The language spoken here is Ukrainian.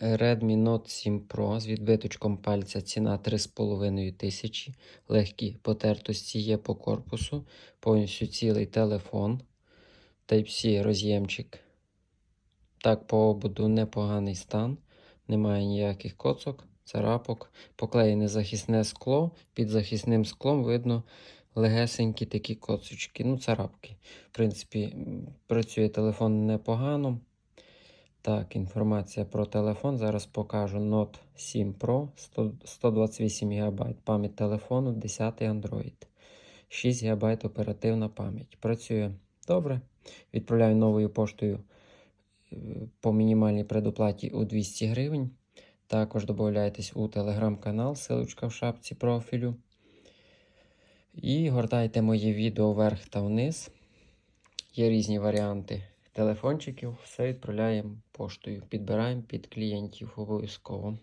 Redmi Note 7 Pro з відбиточком пальця ціна 3,5 тисячі. Легкі потертості є по корпусу. Повністю цілий телефон. Type-C роз'ємчик. Так, по ободу непоганий стан. Немає ніяких коцок, царапок. Поклеєне захисне скло. Під захисним склом видно легесенькі такі коцочки. Ну, царапки. В принципі, працює телефон непогано. Так, інформація про телефон. Зараз покажу Note 7 Pro, 100 128 ГБ пам'ять телефону, 10 Android, 6 ГБ оперативна пам'ять. Працює добре. Відправляю новою поштою е, по мінімальній предоплаті у 200 гривень. Також додайтесь у телеграм-канал, силочка в шапці профілю. І гортайте мої відео вверх та вниз. Є різні варіанти телефончиків. Все відправляємо поштою. Підбираємо під клієнтів обов'язково.